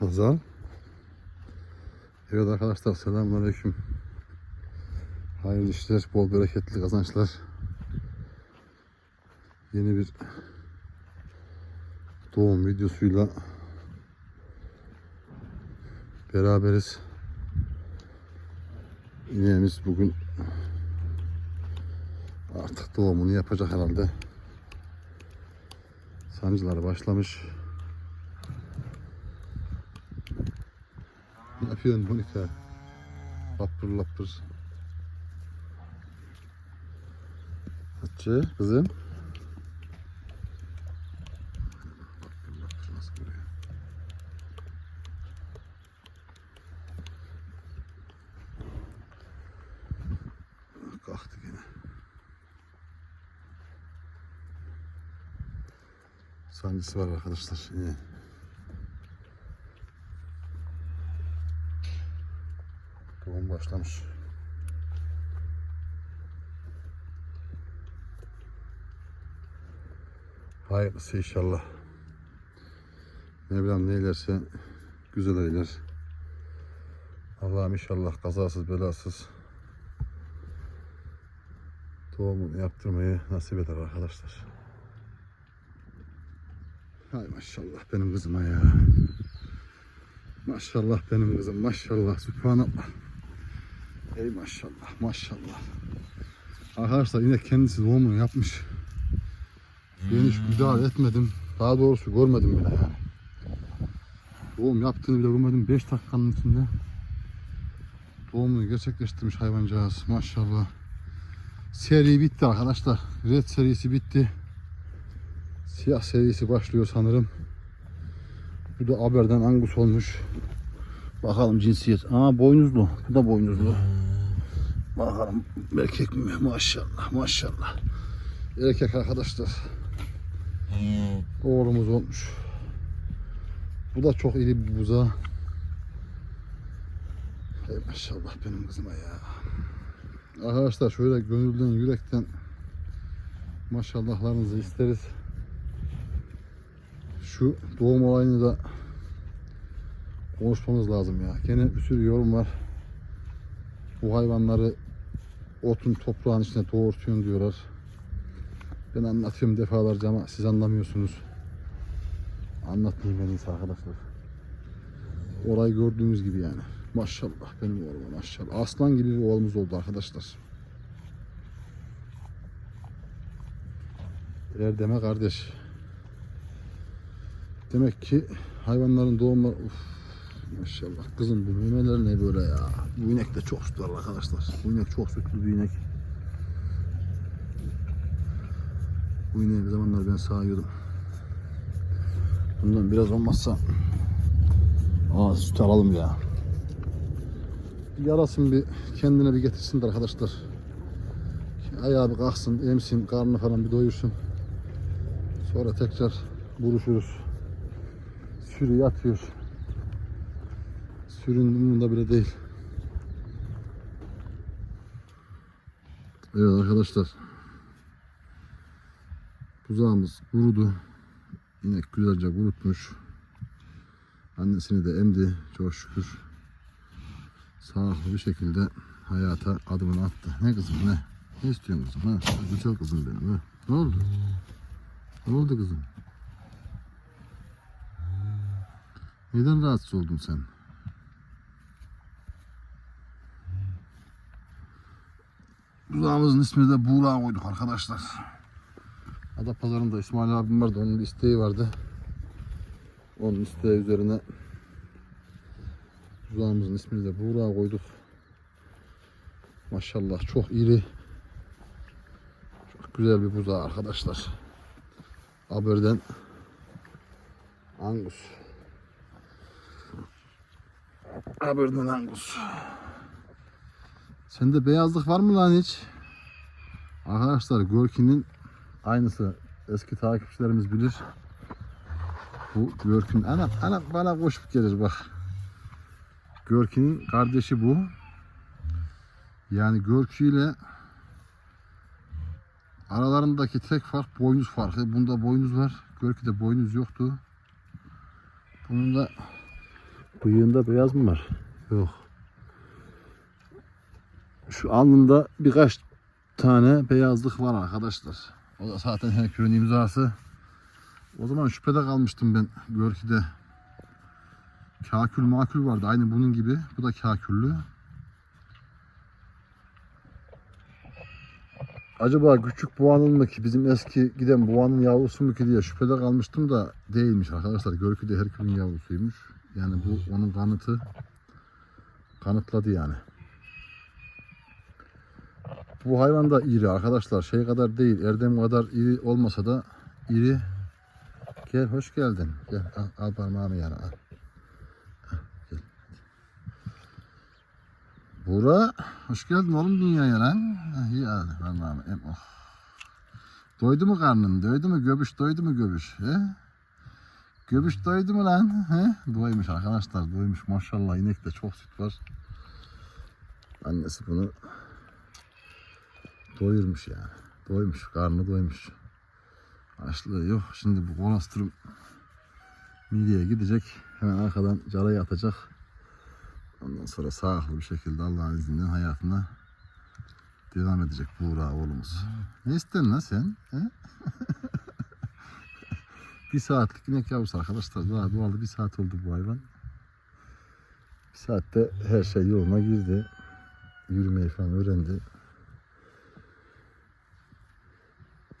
Hazal. Evet arkadaşlar selamünaleyküm. Hayırlı işler, bol bereketli kazançlar. Yeni bir doğum videosuyla beraberiz. İneğimiz bugün artık doğumunu yapacak herhalde. Sancıları başlamış. Ne yapıyorsun Monika? Lapır lapır. Hatice kızım. Kalktı gene. Sancısı var arkadaşlar. İyi. Doğum başlamış. Hayırlısı inşallah. Mevlam neylerse güzel eyler. Allah'ım inşallah kazasız belasız doğumunu yaptırmayı nasip eder arkadaşlar. Hay maşallah benim kızıma ya. Maşallah benim kızım maşallah subhanallah. Ey maşallah maşallah. Arkadaşlar yine kendisi doğumunu yapmış. Ben hiç müdahale etmedim. Daha doğrusu görmedim bile yani. Doğum yaptığını bile görmedim. 5 dakikanın içinde doğumunu gerçekleştirmiş hayvancağız. Maşallah. Seri bitti arkadaşlar. Red serisi bitti. Siyah serisi başlıyor sanırım. Bu da haberden Angus olmuş. Bakalım cinsiyet. Aa boynuzlu. Bu da boynuzlu. Bakalım erkek mi? Maşallah maşallah. Erkek arkadaşlar. Oğlumuz olmuş. Bu da çok iri bir buza. Ey maşallah benim kızıma ya. Arkadaşlar şöyle gönülden yürekten maşallahlarınızı isteriz. Şu doğum olayını da konuşmamız lazım ya. Gene bir sürü yorum var. Bu hayvanları otun toprağın içine doğurtuyorsun diyorlar. Ben anlatıyorum defalarca ama siz anlamıyorsunuz. Anlatmayayım en iyisi arkadaşlar. Orayı gördüğünüz gibi yani. Maşallah benim oğluma maşallah. Aslan gibi bir oğlumuz oldu arkadaşlar. Erdem'e kardeş. Demek ki hayvanların doğumları uf, maşallah kızım bu memeler ne böyle ya. Bu inek de çok süt var arkadaşlar. Bu inek çok sütlü bir inek. Bu ineği bir zamanlar ben sağıyordum. Bundan biraz olmazsa Aa süt alalım ya. Yarasın bir kendine bir getirsin de arkadaşlar. Ayağı bir kalksın, emsin, karnını falan bir doyursun. Sonra tekrar buluşuruz. Sürü yatıyor. Sürünün umurunda bile değil. Evet arkadaşlar. Buzağımız kurudu. İnek güzelce kurutmuş. Annesini de emdi çok şükür. Sağlıklı bir şekilde hayata adımını attı. Ne kızım ne? Ne istiyorsun kızım ha? Güzel kızım benim ha. Ne oldu? Ne oldu kızım? Neden rahatsız oldun sen? Buzağımızın ismini de Buğra koyduk arkadaşlar. Adapazarı'nda İsmail abim vardı. Onun isteği vardı. Onun isteği üzerine buzağımızın ismini de Buğra koyduk. Maşallah çok iri. Çok güzel bir buzağı arkadaşlar. Haberden Angus. Haberden Angus. Sende beyazlık var mı lan hiç? Arkadaşlar Görki'nin aynısı. Eski takipçilerimiz bilir. Bu Görkün. Ana, ana bana koşup gelir bak. Görki'nin kardeşi bu. Yani Görkü ile aralarındaki tek fark boynuz farkı. Bunda boynuz var. Görkü'de boynuz yoktu. Bunun da Bıyığında beyaz mı var? Yok. Şu alnında birkaç tane beyazlık var arkadaşlar. O da zaten Herkül'ün imzası. O zaman şüphede kalmıştım ben Görki'de. Kakül makül vardı aynı bunun gibi. Bu da kaküllü. Acaba küçük boğanın mı ki bizim eski giden boğanın yavrusu mu ki diye şüphede kalmıştım da değilmiş arkadaşlar. Görkü de Herkül'ün yavrusuymuş. Yani bu onun kanıtı kanıtladı yani. Bu hayvan da iri arkadaşlar. Şey kadar değil. Erdem kadar iri olmasa da iri. Gel hoş geldin. Gel al, al parmağını yana al. Gel. Buğra hoş geldin oğlum dünyaya lan. İyi al parmağını. Em, oh. Doydu mu karnın? Doydu mu göbüş? Doydu mu göbüş? He? Göbüş doydu mu lan? He? Doymuş arkadaşlar doymuş maşallah inekte çok süt var. Annesi bunu doyurmuş yani. Doymuş, karnı doymuş. Açlığı yok. Şimdi bu kolostrum mideye gidecek. Hemen arkadan carayı atacak. Ondan sonra sağlıklı bir şekilde Allah'ın izniyle hayatına devam edecek Buğra oğlumuz. Ne istedin lan sen? He? bir saatlik inek yavrusu arkadaşlar. Daha doğalda bir saat oldu bu hayvan. Bir saatte her şey yoluna girdi. Yürümeyi falan öğrendi.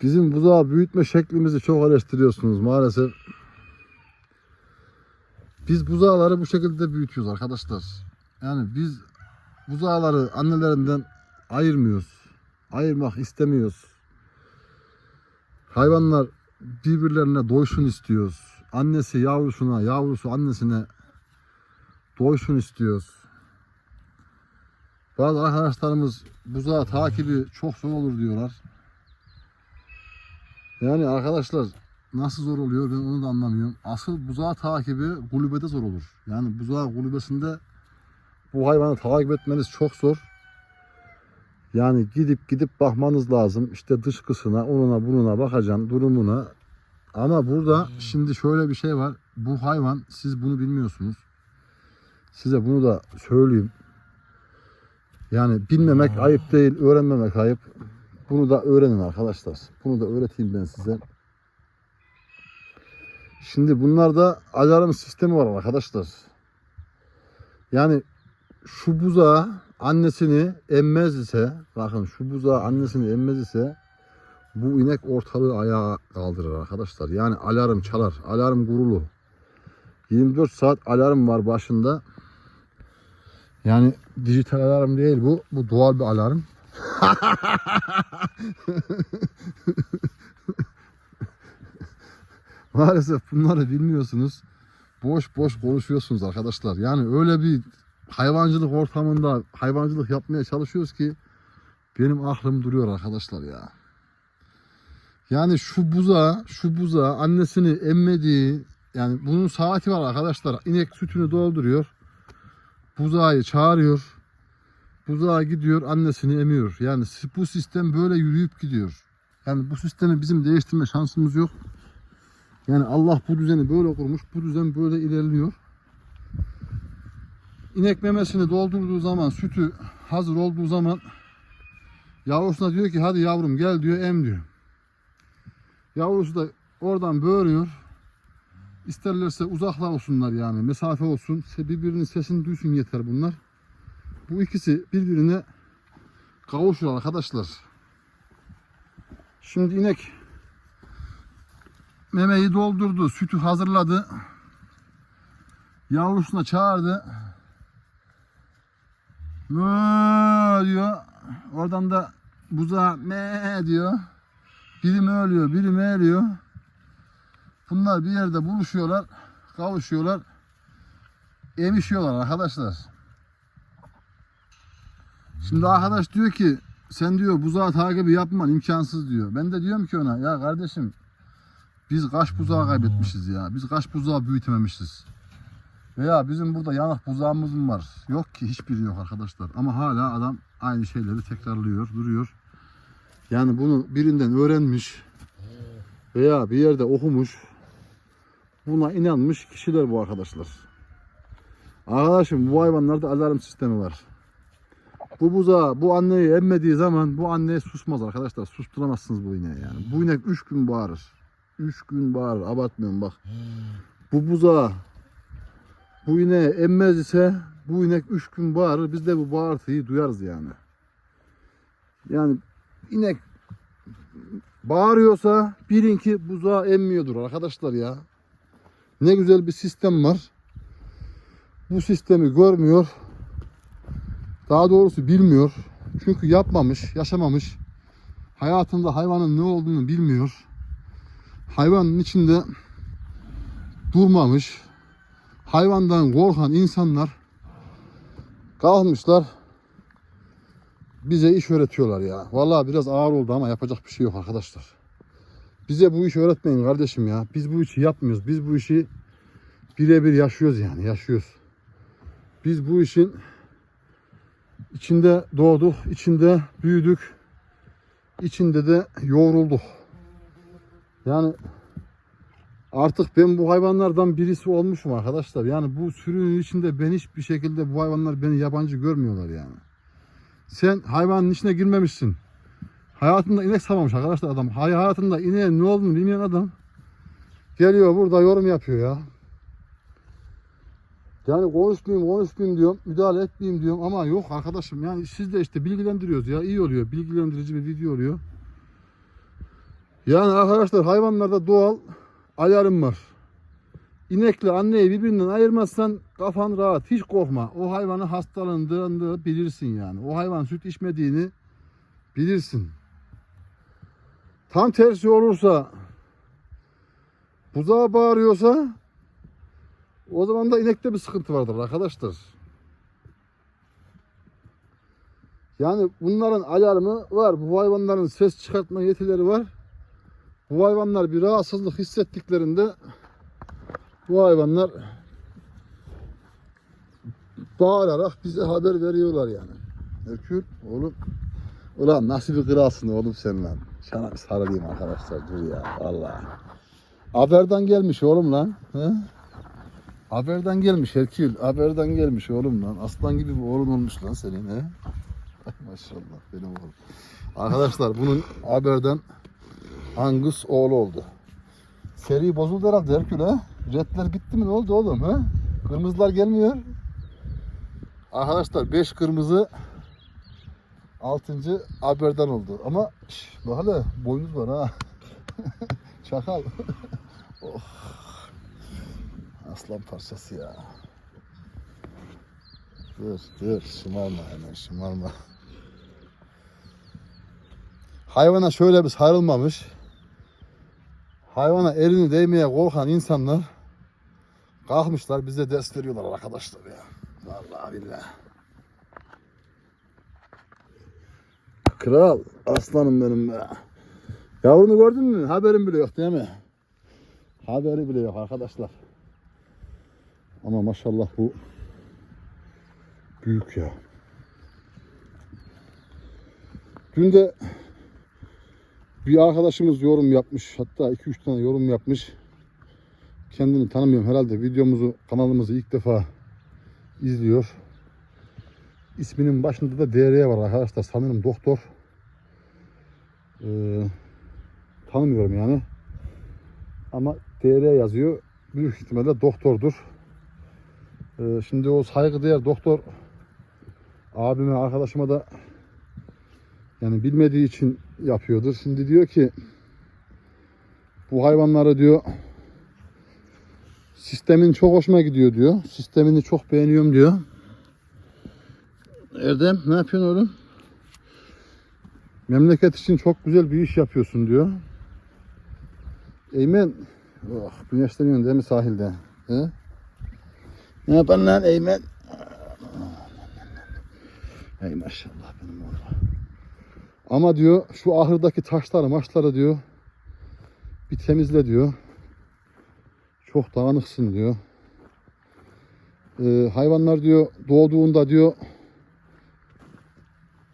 Bizim buzağı büyütme şeklimizi çok eleştiriyorsunuz maalesef. Biz buzağları bu şekilde büyütüyoruz arkadaşlar. Yani biz buzağları annelerinden ayırmıyoruz. Ayırmak istemiyoruz. Hayvanlar birbirlerine doysun istiyoruz. Annesi yavrusuna, yavrusu annesine doysun istiyoruz. Bazı arkadaşlarımız buzağı takibi çok zor olur diyorlar. Yani arkadaşlar nasıl zor oluyor ben onu da anlamıyorum. Asıl buzağı takibi kulübede zor olur. Yani buzağı kulübesinde bu hayvanı takip etmeniz çok zor. Yani gidip gidip bakmanız lazım. İşte dışkısına, onuna, bununa bakacaksın, durumuna. Ama burada şimdi şöyle bir şey var. Bu hayvan siz bunu bilmiyorsunuz. Size bunu da söyleyeyim. Yani bilmemek ayıp değil, öğrenmemek ayıp. Bunu da öğrenin arkadaşlar. Bunu da öğreteyim ben size. Şimdi bunlarda alarm sistemi var arkadaşlar. Yani şu buzağı annesini emmez ise bakın şu buzağı annesini emmez ise bu inek ortalığı ayağa kaldırır arkadaşlar. Yani alarm çalar. Alarm kurulu. 24 saat alarm var başında. Yani dijital alarm değil bu. Bu doğal bir alarm. Maalesef bunları bilmiyorsunuz. Boş boş konuşuyorsunuz arkadaşlar. Yani öyle bir hayvancılık ortamında hayvancılık yapmaya çalışıyoruz ki benim aklım duruyor arkadaşlar ya. Yani şu buza, şu buza annesini emmediği yani bunun saati var arkadaşlar. İnek sütünü dolduruyor. Buzağı çağırıyor. Buzağa gidiyor annesini emiyor. Yani bu sistem böyle yürüyüp gidiyor. Yani bu sistemi bizim değiştirme şansımız yok. Yani Allah bu düzeni böyle kurmuş. Bu düzen böyle ilerliyor. İnek memesini doldurduğu zaman, sütü hazır olduğu zaman yavrusuna diyor ki hadi yavrum gel diyor em diyor. Yavrusu da oradan böğürüyor. İsterlerse uzaklar olsunlar yani mesafe olsun. Birbirinin sesini duysun yeter bunlar. Bu ikisi birbirine kavuşur arkadaşlar. Şimdi inek memeyi doldurdu, sütü hazırladı. Yavrusuna çağırdı. Mö diyor. Oradan da buzağa me diyor. Biri ölüyor, biri meğliyor. Bunlar bir yerde buluşuyorlar, kavuşuyorlar. Emişiyorlar arkadaşlar. Şimdi arkadaş diyor ki sen diyor buzağı takibi yapman imkansız diyor. Ben de diyorum ki ona ya kardeşim biz kaç buzağı kaybetmişiz ya. Biz kaç buzağı büyütememişiz. Veya bizim burada yanık buzağımız mı var? Yok ki hiçbiri yok arkadaşlar. Ama hala adam aynı şeyleri tekrarlıyor, duruyor. Yani bunu birinden öğrenmiş veya bir yerde okumuş. Buna inanmış kişiler bu arkadaşlar. Arkadaşım bu hayvanlarda alarm sistemi var. Bu buzağı bu anneyi emmediği zaman bu anne susmaz arkadaşlar. Susturamazsınız bu ineği yani. Bu inek 3 gün bağırır. 3 gün bağırır. Abartmıyorum bak. Bu buzağı bu ineği emmez ise bu inek 3 gün bağırır. Biz de bu bağırtıyı duyarız yani. Yani inek bağırıyorsa bilin ki buzağı emmiyordur arkadaşlar ya. Ne güzel bir sistem var. Bu sistemi görmüyor. Daha doğrusu bilmiyor. Çünkü yapmamış, yaşamamış. Hayatında hayvanın ne olduğunu bilmiyor. Hayvanın içinde durmamış. Hayvandan korkan insanlar kalmışlar bize iş öğretiyorlar ya. Vallahi biraz ağır oldu ama yapacak bir şey yok arkadaşlar. Bize bu işi öğretmeyin kardeşim ya. Biz bu işi yapmıyoruz. Biz bu işi birebir yaşıyoruz yani. Yaşıyoruz. Biz bu işin içinde doğduk, içinde büyüdük, içinde de yoğrulduk. Yani artık ben bu hayvanlardan birisi olmuşum arkadaşlar. Yani bu sürünün içinde ben hiçbir şekilde bu hayvanlar beni yabancı görmüyorlar yani. Sen hayvanın içine girmemişsin. Hayatında inek sağmamış arkadaşlar adam. Hay- Hayatında ineğin ne olduğunu bilmeyen adam geliyor burada yorum yapıyor ya. Yani konuşmayayım konuşmayayım diyorum. Müdahale etmeyeyim diyorum ama yok arkadaşım yani siz de işte bilgilendiriyoruz ya iyi oluyor. Bilgilendirici bir video oluyor. Yani arkadaşlar hayvanlarda doğal alarm var. İnekle anneyi birbirinden ayırmazsan kafan rahat. Hiç korkma. O hayvanı hastalandığını bilirsin yani. O hayvan süt içmediğini bilirsin. Tam tersi olursa buzağa bağırıyorsa o zaman da inekte bir sıkıntı vardır arkadaşlar. Yani bunların alarmı var. Bu hayvanların ses çıkartma yetileri var. Bu hayvanlar bir rahatsızlık hissettiklerinde bu hayvanlar bağırarak bize haber veriyorlar yani. Herkül oğlum. Ulan nasıl bir kralsın oğlum sen lan. Sana bir sarılayım arkadaşlar dur ya vallahi. Haberden gelmiş oğlum lan. He? Haberden gelmiş Herkül. Haberden gelmiş oğlum lan. Aslan gibi bir oğlum olmuş lan senin he. Maşallah benim oğlum. Arkadaşlar bunun haberden Angus oğlu oldu. Seri bozuldu herhalde Herkül ha. Redler bitti mi ne oldu oğlum ha? Kırmızılar gelmiyor. Arkadaşlar 5 kırmızı 6. haberden oldu. Ama şş, bak hele boynuz var ha. Çakal. oh. Aslan parçası ya. Dur dur şımarma hemen şımarma. Hayvana şöyle bir sarılmamış. Hayvana elini değmeye korkan insanlar kalkmışlar bize ders veriyorlar arkadaşlar ya. Vallahi billahi. Kral aslanım benim be. Yavrunu gördün mü? Haberim bile yok değil mi? Haberi bile yok arkadaşlar. Ama maşallah bu büyük ya. Dün de bir arkadaşımız yorum yapmış. Hatta 2-3 tane yorum yapmış. Kendini tanımıyorum herhalde. Videomuzu, kanalımızı ilk defa izliyor. İsminin başında da DR var arkadaşlar. Sanırım doktor. Ee, tanımıyorum yani. Ama DR yazıyor. Büyük ihtimalle doktordur. Ee, şimdi o saygıdeğer doktor abime, arkadaşıma da yani bilmediği için yapıyordur. Şimdi diyor ki bu hayvanları diyor sistemin çok hoşuma gidiyor diyor. Sistemini çok beğeniyorum diyor. Erdem ne yapıyorsun oğlum? Memleket için çok güzel bir iş yapıyorsun diyor. Eymen oh, güneşleniyorsun değil mi sahilde? He? Ne yapan lan Eymen? Ey maşallah benim oğlum. Ama diyor şu ahırdaki taşları maçları diyor bir temizle diyor. Çok dağınıksın diyor. Ee, hayvanlar diyor doğduğunda diyor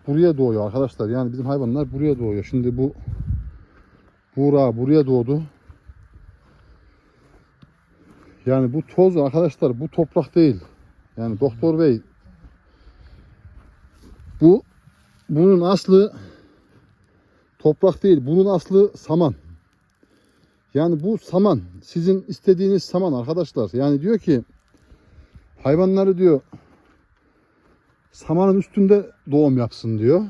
buraya doğuyor arkadaşlar. Yani bizim hayvanlar buraya doğuyor. Şimdi bu Buğra buraya doğdu. Yani bu toz arkadaşlar bu toprak değil. Yani doktor bey bu bunun aslı toprak değil. Bunun aslı saman. Yani bu saman. Sizin istediğiniz saman arkadaşlar. Yani diyor ki hayvanları diyor samanın üstünde doğum yapsın diyor.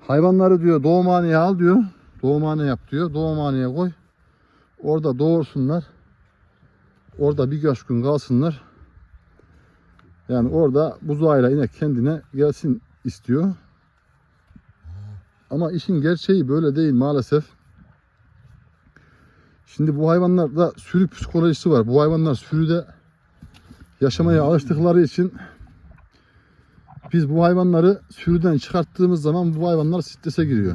Hayvanları diyor doğumhaneye al diyor. Doğumhane yap diyor. Doğumhaneye koy. Orada doğursunlar. Orada birkaç gün kalsınlar. Yani orada buzağıyla yine kendine gelsin istiyor. Ama işin gerçeği böyle değil maalesef. Şimdi bu hayvanlarda sürü psikolojisi var. Bu hayvanlar sürüde yaşamaya alıştıkları için biz bu hayvanları sürüden çıkarttığımız zaman bu hayvanlar strese giriyor.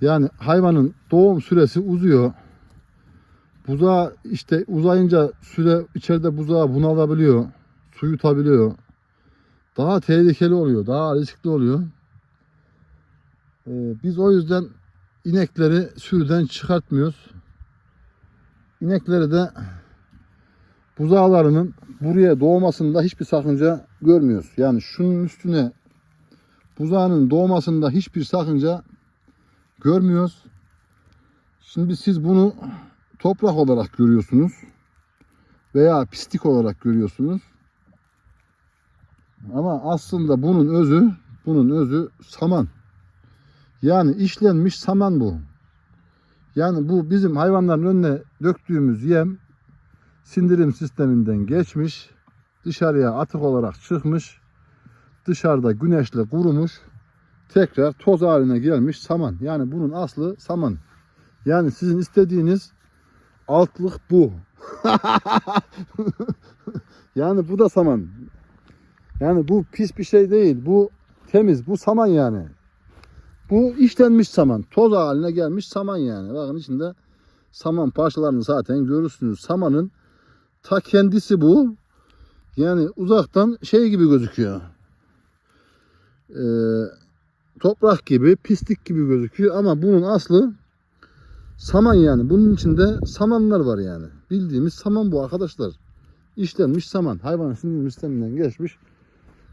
Yani hayvanın doğum süresi uzuyor. Buzağı işte uzayınca süre içeride buzağı bunalabiliyor. Su yutabiliyor. Daha tehlikeli oluyor. Daha riskli oluyor. Ee, biz o yüzden inekleri sürüden çıkartmıyoruz. İnekleri de buzağlarının buraya doğmasında hiçbir sakınca görmüyoruz. Yani şunun üstüne buzağının doğmasında hiçbir sakınca görmüyoruz. Şimdi siz bunu toprak olarak görüyorsunuz veya pislik olarak görüyorsunuz. Ama aslında bunun özü, bunun özü saman. Yani işlenmiş saman bu. Yani bu bizim hayvanların önüne döktüğümüz yem sindirim sisteminden geçmiş, dışarıya atık olarak çıkmış, dışarıda güneşle kurumuş, tekrar toz haline gelmiş saman. Yani bunun aslı saman. Yani sizin istediğiniz altlık bu. yani bu da saman. Yani bu pis bir şey değil. Bu temiz. Bu saman yani. Bu işlenmiş saman. Toz haline gelmiş saman yani. Bakın içinde saman parçalarını zaten görürsünüz. Samanın ta kendisi bu. Yani uzaktan şey gibi gözüküyor. Ee, toprak gibi, pislik gibi gözüküyor ama bunun aslı saman yani. Bunun içinde samanlar var yani. Bildiğimiz saman bu arkadaşlar. İşlenmiş saman. Hayvanın sindirim sisteminden geçmiş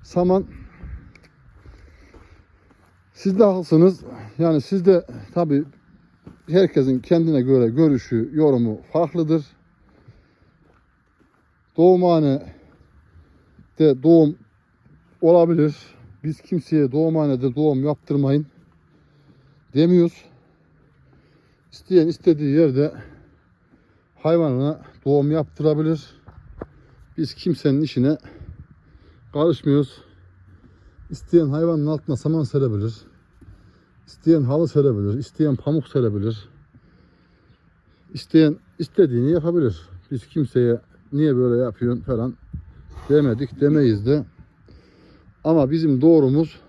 saman. Siz de haklısınız. Yani siz de tabi herkesin kendine göre görüşü, yorumu farklıdır. Doğumhane de doğum olabilir. Biz kimseye doğumhanede doğum yaptırmayın demiyoruz. İsteyen istediği yerde hayvanına doğum yaptırabilir. Biz kimsenin işine karışmıyoruz. İsteyen hayvanın altına saman serebilir. İsteyen halı serebilir. isteyen pamuk serebilir. İsteyen istediğini yapabilir. Biz kimseye niye böyle yapıyorsun falan demedik demeyiz de. Ama bizim doğrumuz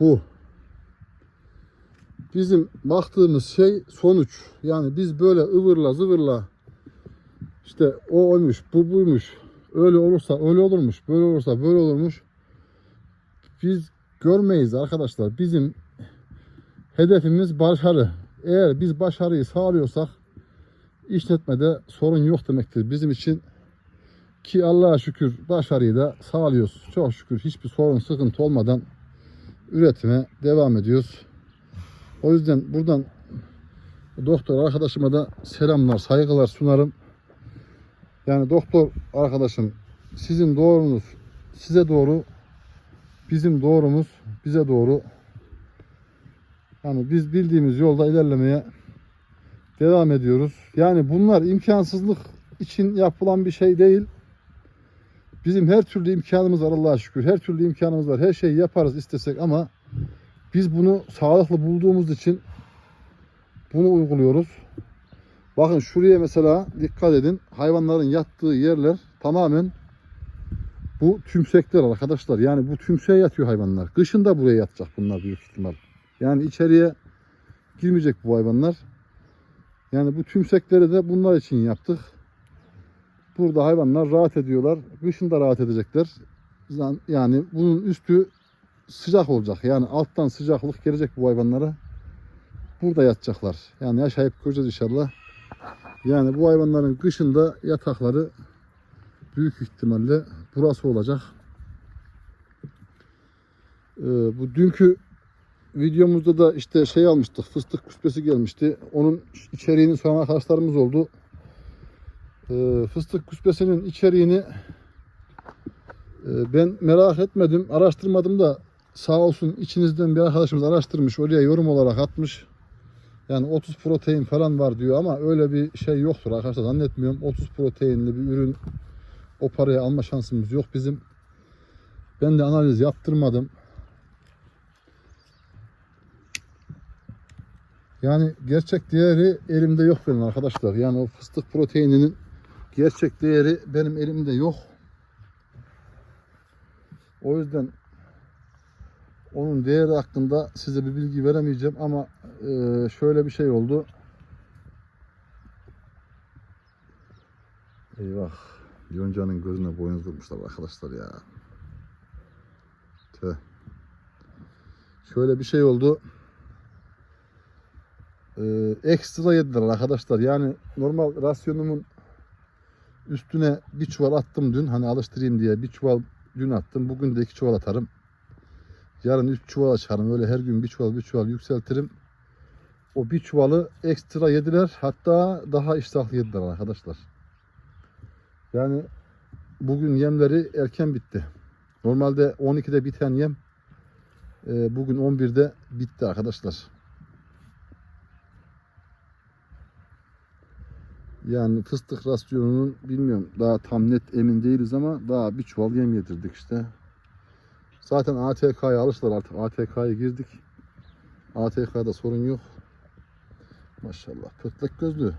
bu. Bizim baktığımız şey sonuç. Yani biz böyle ıvırla zıvırla işte o oymuş, bu buymuş. Öyle olursa öyle olurmuş, böyle olursa böyle olurmuş. Biz görmeyiz arkadaşlar. Bizim hedefimiz başarı. Eğer biz başarıyı sağlıyorsak işletmede sorun yok demektir bizim için. Ki Allah'a şükür başarıyı da sağlıyoruz. Çok şükür hiçbir sorun sıkıntı olmadan üretime devam ediyoruz. O yüzden buradan doktor arkadaşıma da selamlar, saygılar sunarım. Yani doktor arkadaşım sizin doğrunuz size doğru, bizim doğrumuz bize doğru. Yani biz bildiğimiz yolda ilerlemeye devam ediyoruz. Yani bunlar imkansızlık için yapılan bir şey değil. Bizim her türlü imkanımız var Allah'a şükür. Her türlü imkanımız var. Her şeyi yaparız istesek ama biz bunu sağlıklı bulduğumuz için bunu uyguluyoruz. Bakın şuraya mesela dikkat edin. Hayvanların yattığı yerler tamamen bu tümsekler arkadaşlar. Yani bu tümseğe yatıyor hayvanlar. Kışın da buraya yatacak bunlar büyük ihtimal. Yani içeriye girmeyecek bu hayvanlar. Yani bu tümsekleri de bunlar için yaptık. Burada hayvanlar rahat ediyorlar. Kışın da rahat edecekler. Yani bunun üstü sıcak olacak. Yani alttan sıcaklık gelecek bu hayvanlara. Burada yatacaklar. Yani yaşayıp göreceğiz inşallah. Yani bu hayvanların kışında yatakları büyük ihtimalle burası olacak. Ee, bu dünkü videomuzda da işte şey almıştık. Fıstık küspesi gelmişti. Onun içeriğini soran arkadaşlarımız oldu. Ee, fıstık küspesinin içeriğini e, ben merak etmedim, araştırmadım da sağ olsun içinizden bir arkadaşımız araştırmış, oraya yorum olarak atmış. Yani 30 protein falan var diyor ama öyle bir şey yoktur arkadaşlar zannetmiyorum. 30 proteinli bir ürün o paraya alma şansımız yok bizim. Ben de analiz yaptırmadım. Yani gerçek değeri elimde yok benim arkadaşlar. Yani o fıstık proteininin gerçek değeri benim elimde yok. O yüzden onun değeri hakkında size bir bilgi veremeyeceğim ama e, şöyle bir şey oldu. Eyvah. Yonca'nın gözüne boynuz vurmuşlar arkadaşlar ya. Tüh. Şöyle bir şey oldu. Ee, ekstra yediler arkadaşlar. Yani normal rasyonumun üstüne bir çuval attım dün. Hani alıştırayım diye bir çuval dün attım. Bugün de iki çuval atarım. Yarın üç çuval açarım. Öyle her gün bir çuval bir çuval yükseltirim. O bir çuvalı ekstra yediler. Hatta daha iştahlı yediler arkadaşlar. Yani bugün yemleri erken bitti. Normalde 12'de biten yem e, bugün 11'de bitti arkadaşlar. Yani fıstık rasyonunun bilmiyorum daha tam net emin değiliz ama daha bir çuval yem yedirdik işte. Zaten ATK'ya alıştılar artık. ATK'ya girdik. ATK'da sorun yok. Maşallah. Pötlek gözlü.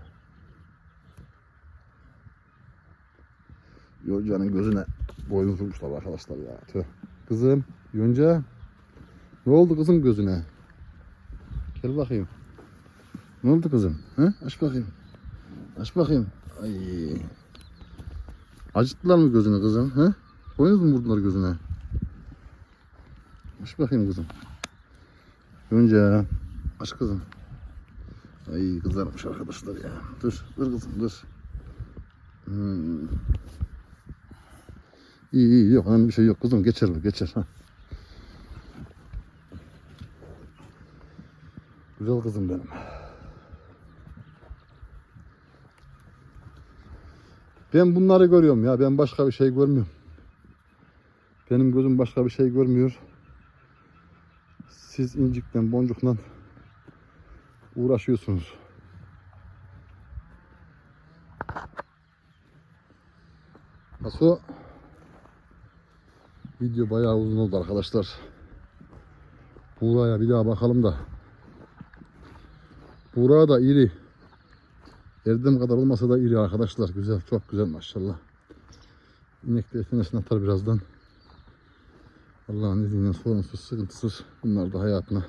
Yonca'nın gözüne boynuz vurmuşlar arkadaşlar ya. Tüh. Kızım. Yonca. Ne oldu kızım gözüne? Gel bakayım. Ne oldu kızım? He? Aç bakayım. Aç bakayım. Ay. Acıttılar mı gözünü kızım? He? Boynuz mu vurdular gözüne? Aç bakayım kızım. Yonca. Aç kızım. Ay kızarmış arkadaşlar ya. Dur, dur kızım dur. Hmm. İyi iyi yok hani bir şey yok kızım geçer bu geçer. Ha. Güzel kızım benim. Ben bunları görüyorum ya ben başka bir şey görmüyorum. Benim gözüm başka bir şey görmüyor. Siz incikten boncukla uğraşıyorsunuz. Nasıl? Video bayağı uzun oldu arkadaşlar. Buğra'ya bir daha bakalım da. Buğra da iri. Erdem kadar olmasa da iri arkadaşlar. Güzel, çok güzel maşallah. İnek de birazdan. Allah'ın izniyle sorunsuz, sıkıntısız bunlar da hayatına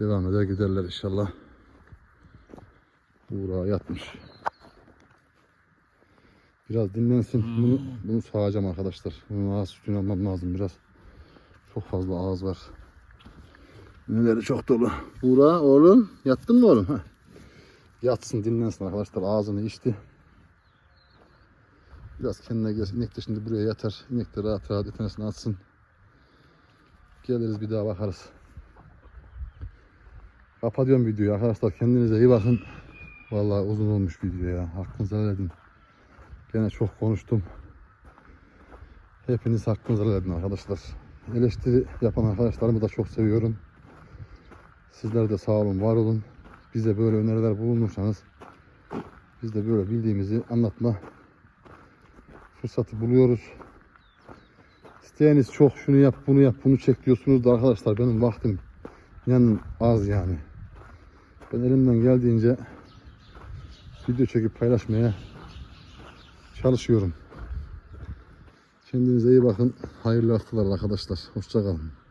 devam eder giderler inşallah. Buğra yatmış. Biraz dinlensin. Bunu, bunu sağacağım arkadaşlar. Bunun ağız sütünü almam lazım biraz. Çok fazla ağız var. Neleri çok dolu. Buğra oğlum yattın mı oğlum? Heh. Yatsın dinlensin arkadaşlar. Ağzını içti. Biraz kendine gelsin. İnek de şimdi buraya yatar. İnek de rahat rahat etmesini atsın. Geliriz bir daha bakarız. Kapatıyorum videoyu arkadaşlar. Kendinize iyi bakın. Vallahi uzun olmuş video ya. Hakkınızı helal edin. Gene çok konuştum. Hepiniz hakkınızı helal edin arkadaşlar. Eleştiri yapan arkadaşlarımı da çok seviyorum. Sizler de sağ olun, var olun. Bize böyle öneriler bulunursanız biz de böyle bildiğimizi anlatma fırsatı buluyoruz. İsteyeniz çok şunu yap, bunu yap, bunu çek diyorsunuz da arkadaşlar benim vaktim inanın az yani. Ben elimden geldiğince video çekip paylaşmaya çalışıyorum. Kendinize iyi bakın. Hayırlı haftalar arkadaşlar. Hoşçakalın.